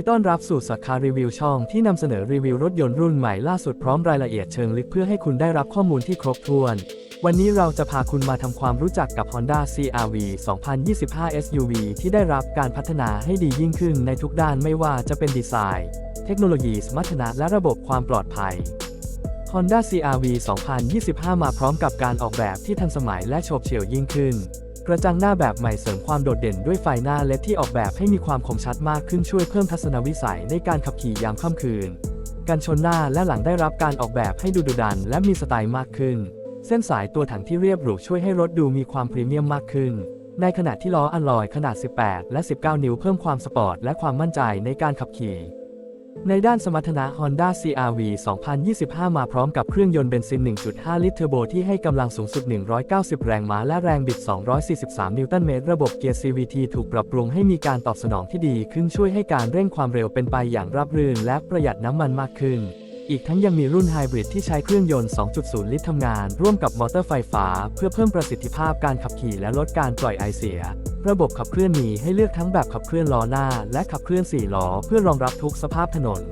ดีต้อนรับสู่สักคารีวิวช่องที่นำเสนอรีวิวรถยนต์รุ่นใหม่ล่าสุดพร้อมรายละเอียดเชิงลึกเพื่อให้คุณได้รับข้อมูลที่ครบถ้วน วันนี้เราจะพาคุณมาทำความรู้จักกับ Honda CRV 2025 SUV ที่ได้รับการพัฒนาให้ดียิ่งขึ้นในทุกด้านไม่ว่าจะเป็นดีไซน์ เทคโนโลยีสมรรถนะและระบบความปลอดภัย Honda CRV 2025 มาพร้อมกับการออกแบบที่ทันสมัยและโฉบเฉี่ยวยิ่งขึ้น กระจังหน้าแบบใหม่เสริมความโดดเด่นด้วยไฟหน้าเลดที่ออกแบบให้มีความคมชัดมากขึ้นช่วยเพิ่มทัศนวิสัยในการขับขี่ยามค่ำคืน กันชนหน้าและหลังได้รับการออกแบบให้ดูดุดันและมีสไตล์มากขึ้น เส้นสายตัวถังที่เรียบหรูช่วยให้รถดูมีความพรีเมียมมากขึ้น ในขณะที่ล้ออัลลอยขนาด 18 และ 19 นิ้วเพิ่มความสปอร์ตและความมั่นใจในการขับขี่ ในด้านสมรรถนะ Honda CRV 2025 มาพร้อมกับเครื่องยนต์เบนซิน 1.5 ลิตรเทอร์โบที่ให้กำลังสูงสุด 190 แรงม้าและแรงบิด 243 นิวตันเมตร ระบบเกียร์ CVT ถูกปรับปรุงให้มีการตอบสนองที่ดีขึ้นช่วยให้การเร่งความเร็วเป็นไปอย่างราบรื่นและประหยัดน้ำมันมากขึ้น อีกทั้งยังมีรุ่นไฮบริดที่ใช้เครื่องยนต์ 2.0 ลิตรทำงาน ร่วมกับมอเตอร์ไฟฟ้า เพื่อเพิ่มประสิทธิภาพการขับขี่และลดการปล่อยไอเสีย ระบบขับเคลื่อนมีให้เลือกทั้งแบบขับเคลื่อนล้อหน้า และขับเคลื่อน 4 ล้อเพื่อรองรับทุกสภาพถนน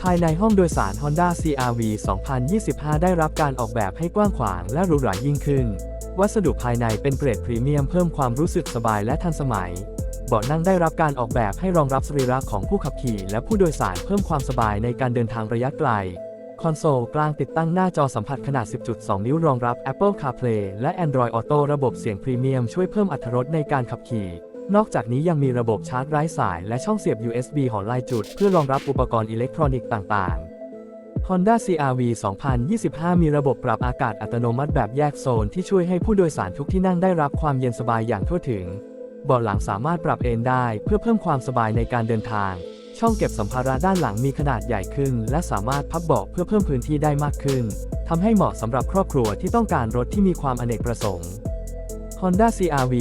ภายในห้องโดยสาร Honda CRV 2025 ได้รับการออกแบบให้กว้างขวางและหรูหรายิ่งขึ้น วัสดุภายในเป็นเกรดพรีเมียมเพิ่มความรู้สึกสบายและทันสมัย เบาะนั่งได้รับการออกแบบให้รองรับสรีระของผู้ขับขี่ และผู้โดยสารเพิ่มความสบายในการเดินทางระยะไกล คอนโซลกลางติดตั้งหน้าจอสัมผัสขนาด 10.2 นิ้วรองรับ Apple CarPlay และ Android Auto ระบบเสียงพรีเมียมช่วยเพิ่มอรรถรสในการขับขี่ นอกจากนี้ยังมีระบบชาร์จไร้สาย และช่องเสียบ USB หอลายจุด เพื่อรองรับอุปกรณ์อิเล็กทรอนิกส์ต่าง ๆ Honda CRV 2025 มีระบบปรับอากาศอัตโนมัติแบบแยกโซนที่ช่วยให้ผู้โดยสารทุกที่นั่งได้รับความเย็นสบายอย่างทั่วถึงเบาะหลังสามารถปรับเอนได้เพื่อเพิ่มความสบายในการเดินทาง ช่องเก็บสัมภาระด้านหลังมีขนาดใหญ่ขึ้น และสามารถพับเบาะเพื่อเพิ่มพื้นที่ได้มากขึ้นทำให้เหมาะสำหรับครอบครัวที่ต้องการรถที่มีความอเนกประสงค์ Honda CRV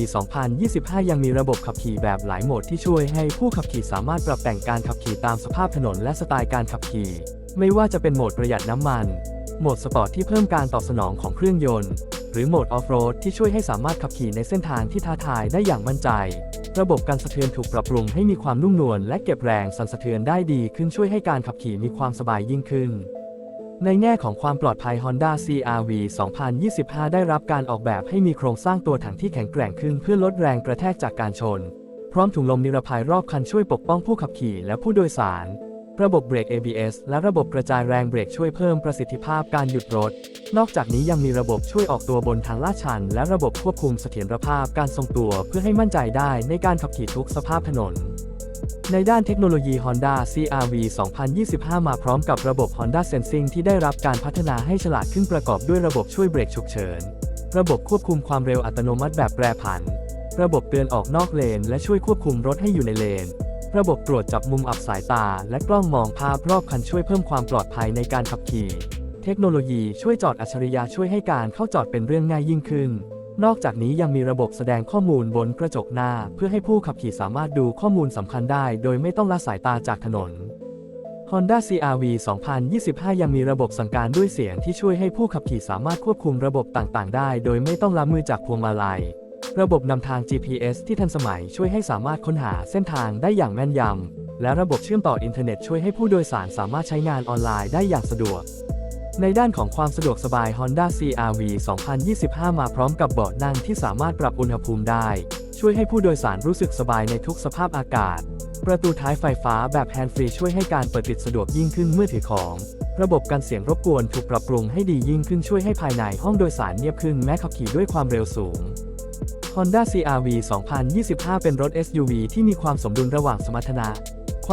2025 ยังมีระบบขับขี่แบบหลายโหมดที่ช่วยให้ผู้ขับขี่สามารถปรับแต่งการขับขี่ตามสภาพถนนและสไตล์การขับขี่ ไม่ว่าจะเป็นโหมดประหยัดน้ำมัน โหมดสปอร์ตที่เพิ่มการตอบสนองของเครื่องยนต์ หรือโหมดออฟโรดที่ช่วยให้สามารถขับขี่ในเส้นทางที่ท้าทายได้อย่างมั่นใจ ระบบการสะเทือนถูกปรับปรุงให้มีความนุ่มนวลและเก็บแรงสั่นสะเทือนได้ดีขึ้นช่วยให้การขับขี่มีความสบายยิ่งขึ้น ในแง่ของความปลอดภัย Honda CRV 2025 ได้รับการออกแบบให้มีโครงสร้างตัวถังที่แข็งแกร่งขึ้นเพื่อลดแรงกระแทกจากการชน พร้อมถุงลมนิรภัยรอบคันช่วยปกป้องผู้ขับขี่และผู้โดยสาร ระบบเบรก ABS และระบบกระจายแรงเบรกช่วยเพิ่มประสิทธิภาพการหยุดรถ นอกจากนี้ยังมีระบบช่วยออกตัวบนทางลาดชัน และระบบควบคุมเสถียรภาพการทรงตัวเพื่อให้มั่นใจได้ในการขับขี่ทุกสภาพถนน ในด้านเทคโนโลยี Honda CRV 2025 มาพร้อมกับระบบ Honda Sensing ที่ได้รับการพัฒนาให้ฉลาดขึ้นประกอบด้วยระบบช่วยเบรกฉุกเฉิน ระบบควบคุมความเร็วอัตโนมัติแบบแปรผัน ระบบเตือนออกนอกเลน และช่วยควบคุมรถให้อยู่ในเลน ระบบตรวจจับมุมอับสายตา และกล้องมองภาพรอบคันช่วยเพิ่มความปลอดภัยในการขับขี่ เทคโนโลยีช่วยจอดอัจฉริยะช่วยให้การเข้าจอดเป็นเรื่องง่ายยิ่งขึ้น นอกจากนี้ยังมีระบบแสดงข้อมูลบนกระจกหน้า เพื่อให้ผู้ขับขี่สามารถดูข้อมูลสำคัญได้ โดยไม่ต้องละสายตาจากถนน Honda CRV 2025 ยังมีระบบสั่งการด้วยเสียงที่ช่วยให้ผู้ขับขี่สามารถควบคุมระบบต่างๆ ได้ โดยไม่ต้องละมือจากพวงมาลัย ระบบนำทาง GPS ที่ทันสมัยช่วยให้สามารถค้นหาเส้นทางได้อย่างแม่นยำ และระบบเชื่อมต่ออินเทอร์เน็ตช่วยให้ผู้โดยสารสามารถใช้งานออนไลน์ได้อย่างสะดวก ในด้านของความสะดวกสบาย Honda CRV 2025 มาพร้อมกับเบาะนั่งที่สามารถปรับอุณหภูมิได้ ช่วยให้ผู้โดยสารรู้สึกสบายในทุกสภาพอากาศ ประตูท้ายไฟฟ้าแบบแฮนด์ฟรีช่วยให้การเปิดปิดสะดวกยิ่งขึ้นเมื่อถือของ ระบบกันเสียงรบกวนถูกปรับปรุงให้ดียิ่งขึ้นช่วยให้ภายในห้องโดยสารเงียบขึ้นแม้ขับขี่ด้วยความเร็วสูง Honda CRV 2025 เป็นรถ SUV ที่มีความสมดุลระหว่างสมรรถนะ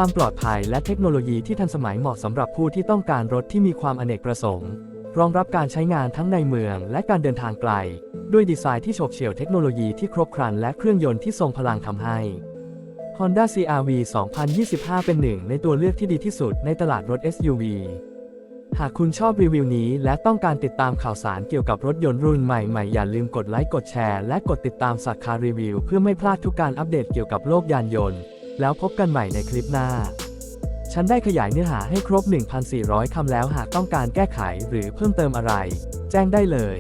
ความปลอดภัยและเทคโนโลยีที่ทันสมัยเหมาะสำหรับผู้ที่ต้องการรถที่มีความอเนกประสงค์ รองรับการใช้งานทั้งในเมืองและการเดินทางไกล ด้วยดีไซน์ที่โฉบเฉี่ยวเทคโนโลยีที่ครบครันและเครื่องยนต์ที่ทรงพลังทำให้ Honda CRV 2025 เป็นหนึ่งในตัวเลือกที่ดีที่สุดในตลาดรถ SUV หากคุณชอบรีวิวนี้และต้องการติดตามข่าวสารเกี่ยวกับรถยนต์รุ่นใหม่ๆ อย่าลืมกดไลค์กดแชร์และกดติดตามสักคารีวิว เพื่อไม่พลาดทุกการอัปเดตเกี่ยวกับโลกยานยนต์ แล้วพบกันใหม่ในคลิปหน้า ฉันได้ขยายเนื้อหาให้ครบ 1,400 คำแล้วหากต้องการแก้ไขหรือเพิ่มเติมอะไร แจ้งได้เลย